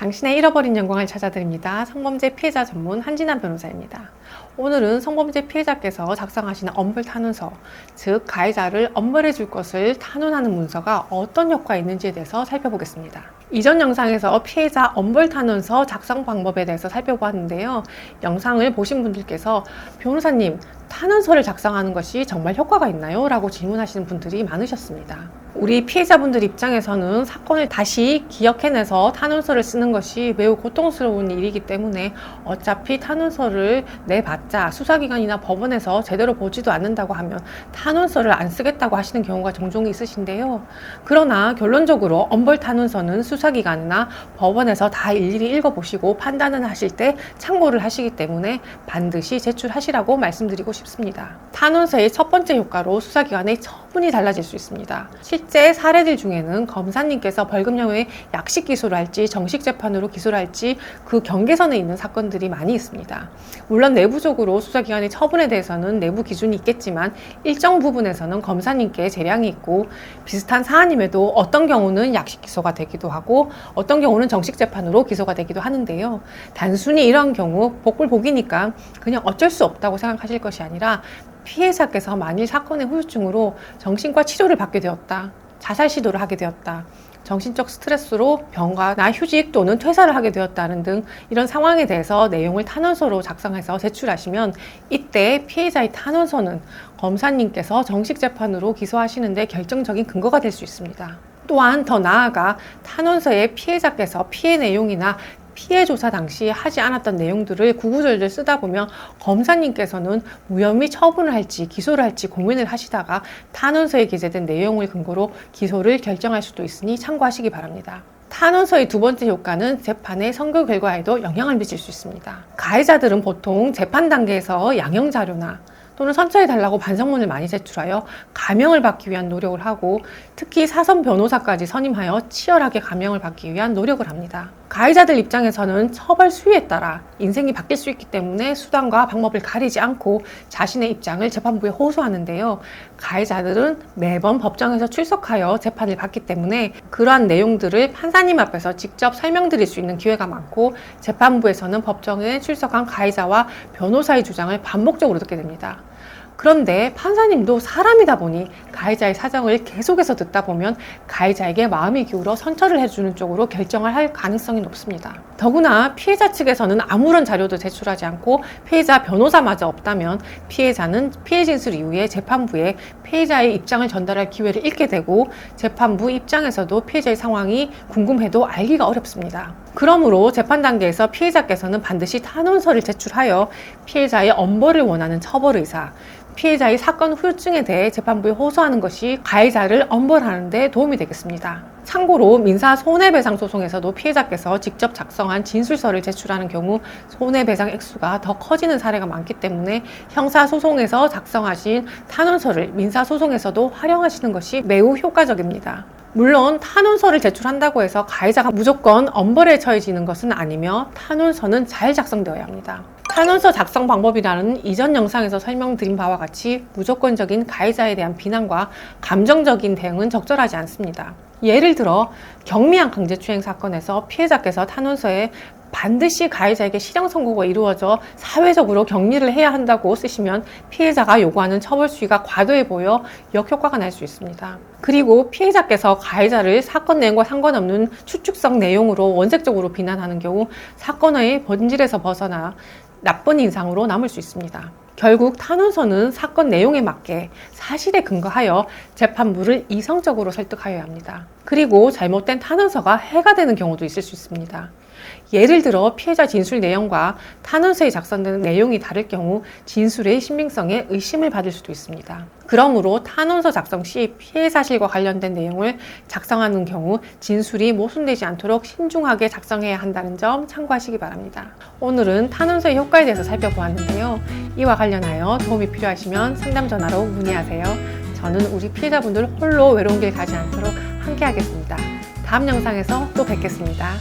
당신의 잃어버린 영광을 찾아드립니다. 성범죄 피해자 전문 한진환 변호사입니다. 오늘은 성범죄 피해자께서 작성하시는 엄벌 탄원서, 즉 가해자를 엄벌해 줄 것을 탄원하는 문서가 어떤 효과가 있는지에 대해서 살펴보겠습니다. 이전 영상에서 피해자 엄벌 탄원서 작성 방법에 대해서 살펴보았는데요. 영상을 보신 분들께서 변호사님, 탄원서를 작성하는 것이 정말 효과가 있나요? 라고 질문하시는 분들이 많으셨습니다. 우리 피해자분들 입장에서는 사건을 다시 기억해내서 탄원서를 쓰는 것이 매우 고통스러운 일이기 때문에 어차피 탄원서를 내봤자 수사기관이나 법원에서 제대로 보지도 않는다고 하면 탄원서를 안 쓰겠다고 하시는 경우가 종종 있으신데요. 그러나 결론적으로 엄벌 탄원서는 수사기관이나 법원에서 다 일일이 읽어보시고 판단을 하실 때 참고를 하시기 때문에 반드시 제출하시라고 말씀드리고 싶습니다. 탄원서의 첫 번째 효과로 수사기관의 처 분이 달라질 수 있습니다. 실제 사례들 중에는 검사님께서 벌금형의 약식 기소를 할지 정식 재판으로 기소를 할지 그 경계선에 있는 사건들이 많이 있습니다. 물론 내부적으로 수사기관의 처분에 대해서는 내부 기준이 있겠지만 일정 부분에서는 검사님께 재량이 있고 비슷한 사안임에도 어떤 경우는 약식 기소가 되기도 하고 어떤 경우는 정식 재판으로 기소가 되기도 하는데요. 단순히 이런 경우 복불복이니까 그냥 어쩔 수 없다고 생각하실 것이 아니라 피해자께서 만일 사건의 후유증으로 정신과 치료를 받게 되었다. 자살 시도를 하게 되었다. 정신적 스트레스로 병가나 휴직 또는 퇴사를 하게 되었다는 등 이런 상황에 대해서 내용을 탄원서로 작성해서 제출하시면 이때 피해자의 탄원서는 검사님께서 정식 재판으로 기소하시는데 결정적인 근거가 될 수 있습니다. 또한 더 나아가 탄원서에 피해자께서 피해 내용이나 피해 조사 당시 하지 않았던 내용들을 구구절절 쓰다 보면 검사님께서는 무혐의 처분을 할지 기소를 할지 고민을 하시다가 탄원서에 기재된 내용을 근거로 기소를 결정할 수도 있으니 참고하시기 바랍니다. 탄원서의 두 번째 효과는 재판의 선고 결과에도 영향을 미칠 수 있습니다. 가해자들은 보통 재판 단계에서 양형 자료나 또는 선처해 달라고 반성문을 많이 제출하여 감형을 받기 위한 노력을 하고 특히 사선 변호사까지 선임하여 치열하게 감형을 받기 위한 노력을 합니다. 가해자들 입장에서는 처벌 수위에 따라 인생이 바뀔 수 있기 때문에 수단과 방법을 가리지 않고 자신의 입장을 재판부에 호소하는데요. 가해자들은 매번 법정에서 출석하여 재판을 받기 때문에 그러한 내용들을 판사님 앞에서 직접 설명드릴 수 있는 기회가 많고 재판부에서는 법정에 출석한 가해자와 변호사의 주장을 반복적으로 듣게 됩니다. 그런데 판사님도 사람이다 보니 가해자의 사정을 계속해서 듣다 보면 가해자에게 마음이 기울어 선처를 해주는 쪽으로 결정을 할 가능성이 높습니다. 더구나 피해자 측에서는 아무런 자료도 제출하지 않고 피해자 변호사마저 없다면 피해자는 피해 진술 이후에 재판부에 피해자의 입장을 전달할 기회를 잃게 되고 재판부 입장에서도 피해자의 상황이 궁금해도 알기가 어렵습니다. 그러므로 재판 단계에서 피해자께서는 반드시 탄원서를 제출하여 피해자의 엄벌을 원하는 처벌 의사, 피해자의 사건 후유증에 대해 재판부에 호소하는 것이 가해자를 엄벌하는 데 도움이 되겠습니다. 참고로 민사 손해배상 소송에서도 피해자께서 직접 작성한 진술서를 제출하는 경우 손해배상 액수가 더 커지는 사례가 많기 때문에 형사 소송에서 작성하신 탄원서를 민사 소송에서도 활용하시는 것이 매우 효과적입니다. 물론 탄원서를 제출한다고 해서 가해자가 무조건 엄벌에 처해지는 것은 아니며 탄원서는 잘 작성되어야 합니다. 탄원서 작성 방법이라는 이전 영상에서 설명드린 바와 같이 무조건적인 가해자에 대한 비난과 감정적인 대응은 적절하지 않습니다. 예를 들어 경미한 강제추행 사건에서 피해자께서 탄원서에 반드시 가해자에게 실형 선고가 이루어져 사회적으로 격리를 해야 한다고 쓰시면 피해자가 요구하는 처벌 수위가 과도해 보여 역효과가 날 수 있습니다. 그리고 피해자께서 가해자를 사건 내용과 상관없는 추측성 내용으로 원색적으로 비난하는 경우 사건의 본질에서 벗어나 나쁜 인상으로 남을 수 있습니다. 결국 탄원서는 사건 내용에 맞게 사실에 근거하여 재판부를 이성적으로 설득하여야 합니다. 그리고 잘못된 탄원서가 해가 되는 경우도 있을 수 있습니다. 예를 들어 피해자 진술 내용과 탄원서에 작성되는 내용이 다를 경우 진술의 신빙성에 의심을 받을 수도 있습니다. 그러므로 탄원서 작성 시 피해 사실과 관련된 내용을 작성하는 경우 진술이 모순되지 않도록 신중하게 작성해야 한다는 점 참고하시기 바랍니다. 오늘은 탄원서의 효과에 대해서 살펴보았는데요. 이와 관련하여 도움이 필요하시면 상담 전화로 문의하세요. 저는 우리 피해자분들 홀로 외로운 길 가지 않도록 함께 하겠습니다. 다음 영상에서 또 뵙겠습니다.